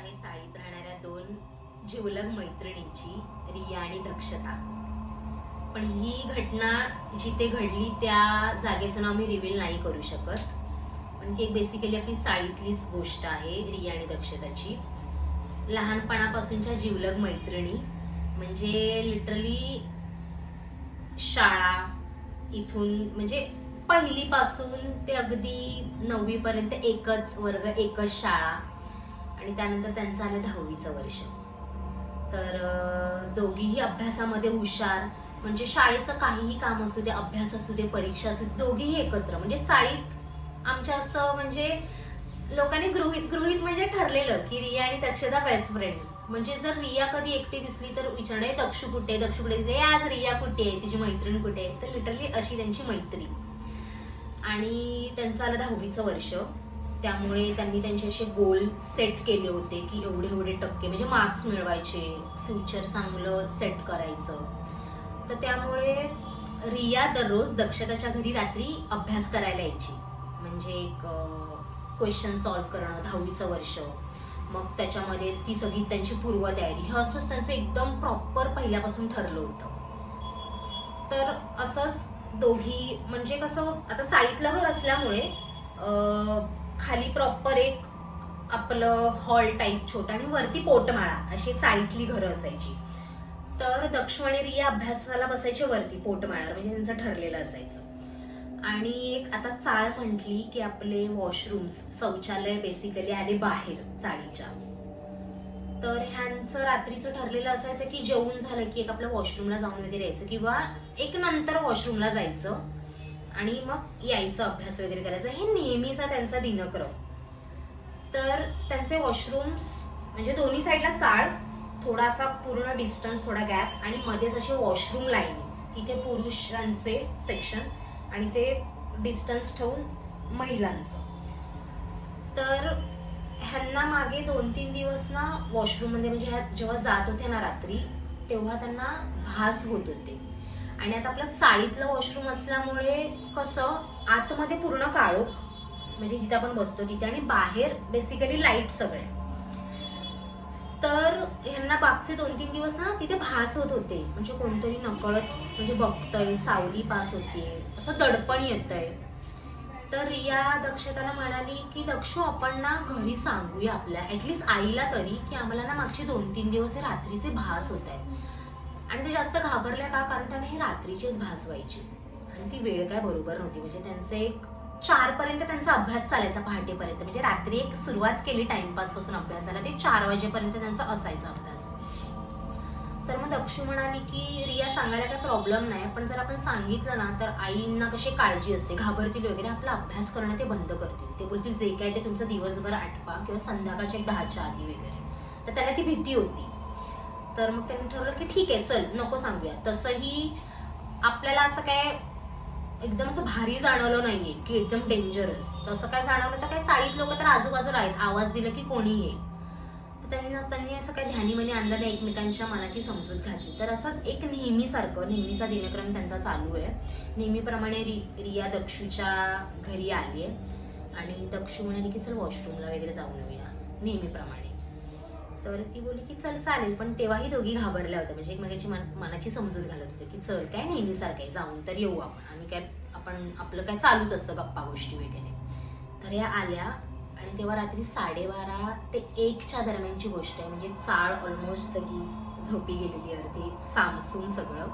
आणि चाळीत राहणाऱ्या दोन जिवलग मैत्रिणींची रिया आणि दक्षता. पण ही घटना जिथे घडली त्या जागेचं नाव मी रिव्हील नाही करू शकत. पण ती एक बेसिकली आपली चाळीतलीच गोष्ट आहे रिया आणि दक्षताची. लहानपणापासूनच्या जिवलग मैत्रिणी म्हणजे लिटरली शाळा इथून म्हणजे पहिलीपासून ते अगदी नववीपर्यंत एकच वर्ग एकच शाळा. आणि त्यानंतर त्यांचं आलं दहावीचं वर्ष तर दोघीही अभ्यासामध्ये हुशार म्हणजे शाळेचं काहीही काम असू दे अभ्यास असू दे परीक्षा असू दे दोघीही एकत्र म्हणजे चाळीत आमच्या असं म्हणजे लोकांनी गृहित गृहित म्हणजे ठरलेलं की रिया आणि दक्षता बेस्ट फ्रेंड्स म्हणजे जर रिया कधी एकटी दिसली तर विचारणे दक्षू कुठे आहे? दक्षू कुठे आहे?" आज रिया कुठे आहे तुझी मैत्रीण कुठे आहे?" तर लिटरली अशी त्यांची मैत्री आणि त्यांचं आलं दहावीचं वर्ष त्यामुळे त्यांनी त्यांचे असे गोल सेट केले होते की एवढे एवढे टक्के म्हणजे मार्क्स मिळवायचे फ्युचर चांगलं सेट करायचं. तर त्यामुळे रिया दररोज दक्षताच्या घरी रात्री अभ्यास करायला यायची. म्हणजे एक क्वेश्चन सॉल्व्ह करणं दहावीचं वर्ष. मग त्याच्यामध्ये ती सगळी त्यांची पूर्वतयारी. हे असंच त्यांचं एकदम प्रॉपर पहिल्यापासून ठरलं होतं. तर असंच दोघी म्हणजे कसं आता चाळीतलं घर असल्यामुळे खाली प्रॉपर एक आपलं हॉल टाईप छोटा आणि वरती पोटमाळा अशी चाळीतली घरं असायची. तर दक्ष या अभ्यासाला बसायचे वरती पोटमाळ्यावर म्हणजे त्यांचं ठरलेलं असायचं. आणि एक आता चाळ म्हटली की आपले वॉशरूम्स शौचालय बेसिकली आले बाहेर चाळीच्या. तर ह्यांचं रात्रीचं ठरलेलं असायचं की जेवून झालं की एक आपल्या वॉशरूमला जाऊन वगैरे यायचं किंवा एक नंतर वॉशरूमला जायचं. आणि मग यायचं अभ्यास वगैरे करायचा. हे नेहमीचा त्यांचा दिनक्रम. तर त्यांचे वॉशरूम्स म्हणजे दोन्ही साईडला चाळ थोडासा पूर्ण डिस्टन्स थोडा गॅप आणि मध्येच असे वॉशरूम लाईन तिथे पुरुषांचे सेक्शन आणि ते डिस्टन्स ठेवून महिलांचं. तर ह्यांना मागे दोन तीन दिवस ना वॉशरूममध्ये म्हणजे ह्या जेव्हा जात होत्या ना रात्री तेव्हा त्यांना भास होत होते. आणि आता आपलं चाळीतलं वॉशरूम असल्यामुळे कसं आतमध्ये पूर्ण काळोख. म्हणजे जिथे आपण बसतो तिथे. आणि बाहेर बेसिकली लाइट सगळे. तर ह्यांना बापचे दोन तीन दिवस ना तिथे भास होत होते. म्हणजे कोणतरी नकळत म्हणजे बघतय सावली पास होते. असं दडपण येतंय. तर रिया दक्षताला म्हणाली की दक्षू आपण ना घरी सांगूया आपल्या. ऍटलिस्ट आईला तरी की आम्हाला ना मागचे दोन तीन दिवस हे रात्रीचे भास होत आहेत. आणि ते जास्त घाबरल्या का? कारण त्यांना हे रात्रीचीच भास व्हायची आणि ती वेळ काय बरोबर नव्हती. म्हणजे त्यांचं एक चार पर्यंत त्यांचा अभ्यास चालायचा पहाटेपर्यंत. म्हणजे रात्री एक सुरुवात केली टाइमपासपासून अभ्यासाला ते चार वाजेपर्यंत त्यांचा असायचा अभ्यास. तर मग दक्षू म्हणाली की रिया सांगायला काही प्रॉब्लेम नाही. पण जर आपण सांगितलं ना तर आईंना कशी काळजी असते? घाबरतील वगैरे. आपला अभ्यास करणं ते बंद करतील. ते बोलतील जे काय ते तुमचं दिवसभर आठवा किंवा संध्याकाळच्या एक दहाच्या आधी वगैरे. तर त्याला ती भीती होती. तर मग त्यांनी ठरवलं की ठीक आहे चल नको सांगूया. तसंही आपल्याला असं काय एकदम असं भारी जाणवलं नाहीये की एकदम डेंजरस तसं काय जाणवलं तर काय चाळीत लोक तर आजूबाजूला आहेत. आवाज दिला की कोणी येईल. तर त्यांनी त्यांनी असं काही ध्यानीमध्ये आणलं नाही एकमेकांच्या मनाची समजूत घातली. तर असंच एक नेहमीसारखं नेहमीचा दिनक्रम त्यांचा चालू आहे. नेहमीप्रमाणे रि रिया दक्षूच्या घरी आली आहे आणि दक्षू म्हणाली की चल वॉशरूमला वगैरे जाऊन येऊया. नेहमीप्रमाणे. तर ती बोलली की चल चालेल. पण तेव्हाही दोघी घाबरल्या होत्या. म्हणजे एकमेकाची मनाची समजूत घालत होते की चल काय नेहमीसारखं आहे? जाऊन तर येऊ आपण. आणि काय आपण आपलं काय चालूच असतं गप्पा गोष्टी वगैरे. तर या आल्या आणि तेव्हा रात्री साडेबारा ते एकच्या दरम्यानची गोष्ट आहे. म्हणजे चाळ ऑलमोस्ट सगळी झोपी गेलेली अर्धी सामसून सगळं.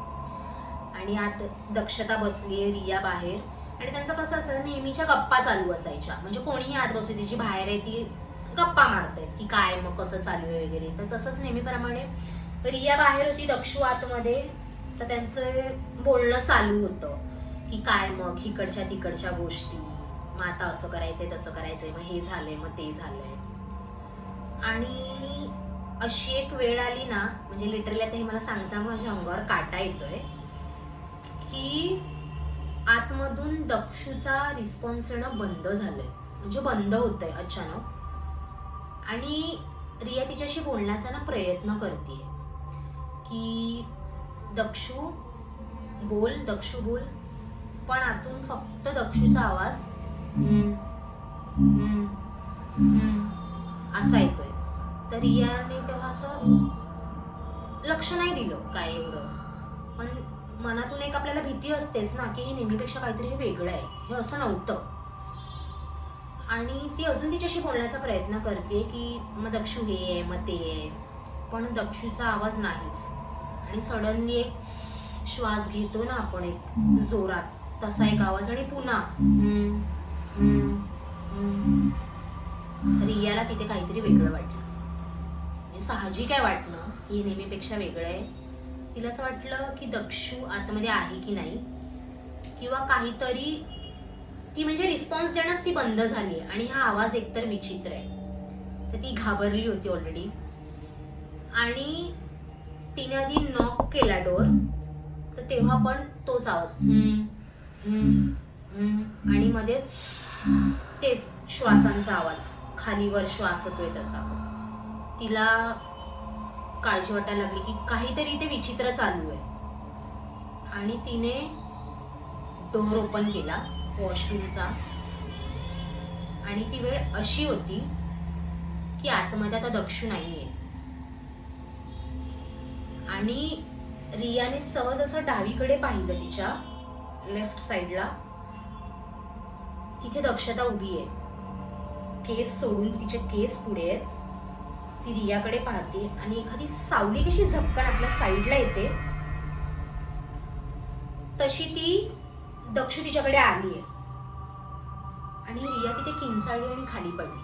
आणि आत दक्षता बसली आहे रिया बाहेर. आणि त्यांचं कसं असं नेहमीच्या गप्पा चालू असायच्या. म्हणजे कोणीही आत बसू जी बाहेर आहे ती गप्पा मारतायत की काय मग कसं चालू आहे वगैरे. तर तसंच नेहमीप्रमाणे रिया बाहेर होती दक्षू आतमध्ये तर त्यांचं बोलणं चालू होतं की काय मग इकडच्या तिकडच्या गोष्टी. मग आता असं करायचंय तसं करायचंय मग हे झालंय मग ते झालंय. आणि अशी एक वेळ आली ना म्हणजे लिटरली आता हे मला सांगताना माझ्या अंगावर काटा येतोय की आतमधून दक्षूचा रिस्पॉन्स येणं बंद झालंय. म्हणजे बंद होतंय अचानक. आणि रिया तिच्याशी बोलण्याचा ना प्रयत्न करते की दक्षू बोल दक्षू बोल. पण आतून फक्त दक्षूचा आवाज असा येतोय. तर रियाने तेव्हा असं लक्ष नाही दिलं काय एवढं. पण मनातून एक आपल्याला भीती असतेच ना की हे नेहमीपेक्षा काहीतरी हे वेगळं आहे. हे असं नव्हतं. आणि ती अजून तिच्याशी बोलण्याचा प्रयत्न करते की मग दक्षू हे आहे मग ते आहे. पण दक्षूचा आवाज नाहीच. आणि सडनली एक श्वास घेतो ना आपण एक जोरात. तसा एक आवाज आणि पुन्हा हम्म, हम्म, हम्म. रियाला तिथे काहीतरी वेगळं वाटलं. म्हणजे साहजिक आहे वाटणं की हे नेहमीपेक्षा वेगळं आहे. तिला असं वाटलं की दक्षू आतमध्ये आहे की नाही? किंवा काहीतरी ती म्हणजे रिस्पॉन्स देणंच ती बंद झाली आणि हा आवाज एकतर विचित्र आहे. तर ती घाबरली होती ऑलरेडी आणि तिने आधी नॉक केला डोर तर तेव्हा पण तोच आवाज. आणि मध्ये तेच श्वासांचा आवाज. खालीवर श्वास होतोय तसा. तिला काळजी वाटायला लागली की काहीतरी ते विचित्र चालू आहे. आणि तिने डोर ओपन केला. वॉशरूमचा. आणि ती वेळ अशी होती की आतमध्ये आता दक्षू नाहीये. आणि रियाने सहज असं डावीकडे पाहिलं तिच्या लेफ्ट साइडला तिथे दक्षता उभी आहे. केस सोडून तिचे केस पुढे आहेत. ती रियाकडे पाहते आणि एखादी सावली कशी झपकन आपल्या साईडला येते. तशी ती दक्ष तिच्याकडे आली आहे. आणि रिया तिथे किंचाळली आणि खाली पडली.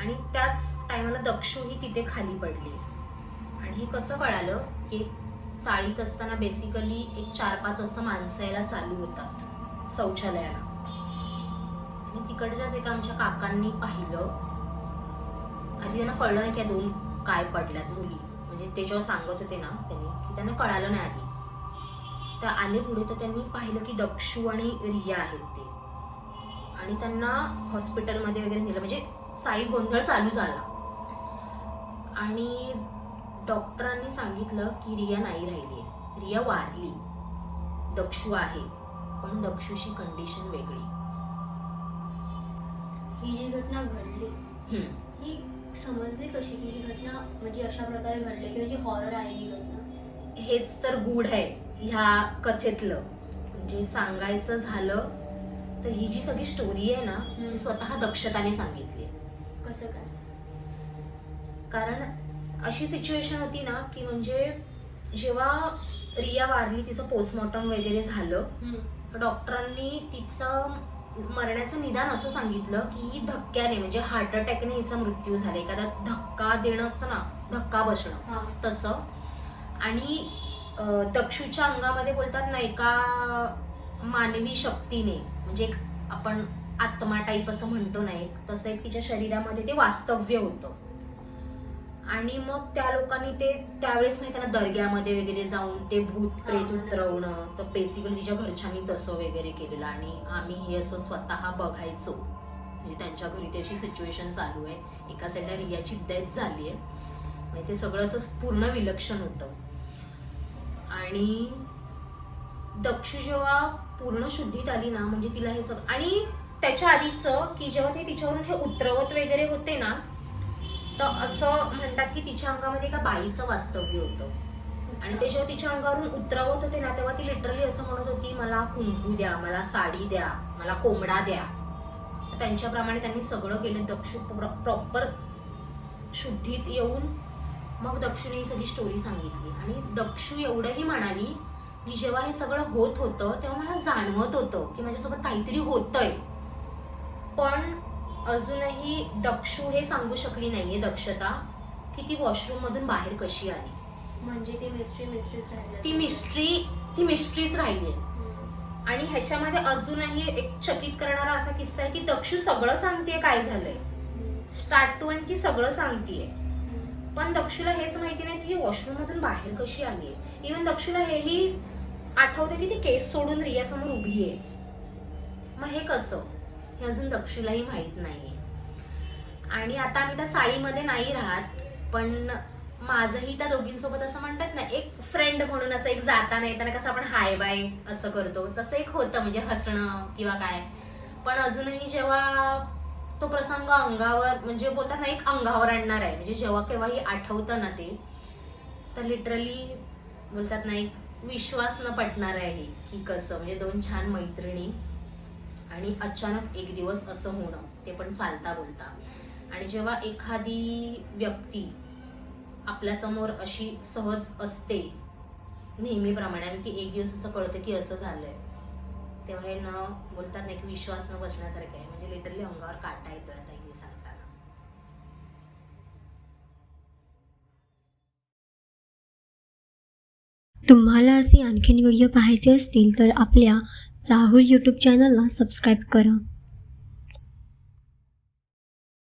आणि त्याच टायमाला दक्षू ही तिथे खाली पडली. आणि हे कसं कळालं? की चाळीत असताना बेसिकली एक चार पाच वाजता माणसं यायला चालू होतात शौचालयाला. आणि तिकडच्याच एका आमच्या काकांनी पाहिलं. आधी त्यांना कळलं नाही की दोन काय पडल्यात मुली. म्हणजे ते जेव्हा सांगत होते ना त्यांनी की त्यांना कळालं नाही आधी. तर आले पुढे तर त्यांनी पाहिलं की दक्षू आणि रिया आहेत ते. आणि त्यांना हॉस्पिटलमध्ये वगैरे नेलं. म्हणजे चाळीत गोंधळ चालू झाला. आणि डॉक्टरांनी सांगितलं की रिया नाही राहिली रिया वारली. दक्षू आहे. पण दक्षूची कंडिशन वेगळी. ही जी घटना घडली. ही समजली कशी की ही घटना म्हणजे अशा प्रकारे घडली की म्हणजे हॉरर आहे ही घटना? हेच तर गूढ आहे. ह्या कथेतलं म्हणजे सांगायचं झालं तर ही जी सगळी स्टोरी आहे ना ती स्वतः दक्षताने सांगितली कसं काय? कारण अशी सिच्युएशन होती ना की म्हणजे जेव्हा रिया वारली तिचं पोस्टमॉर्टम वगैरे झालं डॉक्टरांनी तिचं मरण्याचं निदान असं सांगितलं की ही धक्क्याने म्हणजे हार्ट अटॅकने हिचा मृत्यू झाला. एखादा धक्का देणं असतं ना धक्का बसणं तसं. आणि दक्षूच्या अंगामध्ये बोलतात ना एका मानवी शक्तीने. म्हणजे एक आपण आत्मा टाईप असं म्हणतो ना एक तसं एक तिच्या शरीरामध्ये ते वास्तव्य होतं. आणि मग त्या लोकांनी ते त्यावेळेस माहिती ना दर्ग्यामध्ये वगैरे जाऊन ते भूत प्रेत. उतरवणं तर बेसिकली तिच्या घरच्यांनी तसं वगैरे केलेलं. आणि आम्ही हे असं स्वतः बघायचो. म्हणजे त्यांच्या घरी ती अशी सिच्युएशन चालू आहे. एका साईडला रियाची डेथ झाली आहे म्हणजे ते सगळं असं पूर्ण विलक्षण होतं. आणि दक्षू जेव्हा पूर्ण शुद्धीत आली ना म्हणजे तिला हे सगळं आणि त्याच्या आधीचं की जेव्हा ते तिच्यावरून हे उतरवत वगैरे होते ना तर असं म्हणतात की तिच्या अंगामध्ये एका बाईचं वास्तव्य होतं. आणि ते जेव्हा तिच्या अंगावरून उतरवत होते ना तेव्हा ती लिटरली असं म्हणत होती मला कुंकू द्या मला साडी द्या मला कोंबडा द्या. त्यांच्याप्रमाणे त्यांनी सगळं केलं दक्षू प्रॉपर शुद्धीत येऊन मग दक्षूने ही सगळी स्टोरी सांगितली. आणि दक्षू एवढंही म्हणाली की जेव्हा हे सगळं होत होतं तेव्हा मला जाणवत होतं की माझ्यासोबत काहीतरी होतंय. पण अजूनही दक्षू हे सांगू शकली नाहीये दक्षता की ती वॉशरूम मधून बाहेर कशी आली. म्हणजे ती मिस्ट्री मिस्ट्रीच राहिली ती मिस्ट्री ती मिस्ट्रीच राहिली आणि ह्याच्यामध्ये अजूनही एक चकित करणारा असा किस्सा आहे की दक्षू सगळं सांगतेय काय झालंय. स्टार्ट टू एंड ती सगळं सांगतेय. पण दक्षूला हेच माहिती नाही ती वॉशरूम मधून बाहेर कशी आली इवन दक्षूला हेही आठवतं की ती केस सोडून रिया समोर उभी आहे. मग हे कसं? हे अजून दक्षूलाही माहीत नाहीये. आणि आता आम्ही त्या चाळीमध्ये नाही राहत पण माझंही त्या दोघींसोबत असं म्हणतात ना एक फ्रेंड म्हणून असं एक जाताना येताना कसं आपण हाय बाय असं करतो. तसं एक होतं म्हणजे हसणं किंवा काय. पण अजूनही जेव्हा तो प्रसंग अंगावर म्हणजे बोलतात ना एक अंगावर आणणार आहे. म्हणजे जेव्हा केव्हाही आठवतं ना ते तर लिटरली बोलतात ना एक विश्वास न पटणार आहे की कसं. म्हणजे दोन छान मैत्रिणी आणि अचानक एक दिवस असं होणं ते पण चालता बोलता. आणि जेव्हा एखादी व्यक्ती आपल्यासमोर अशी सहज असते नेहमीप्रमाणे. आणि ती एक दिवस असं कळतं की असं झालंय. तेव्हा हे न बोलतात ना विश्वास न बसण्यासारखं आहे. म्हणजे लिटरली अंगावर काटा येतोय आता हे सांगताना. तुम्हाला असे आणखीन व्हिडिओ पाहायचे असतील तर आपल्या चाहूल यूट्यूब चॅनलला सबस्क्राईब करा.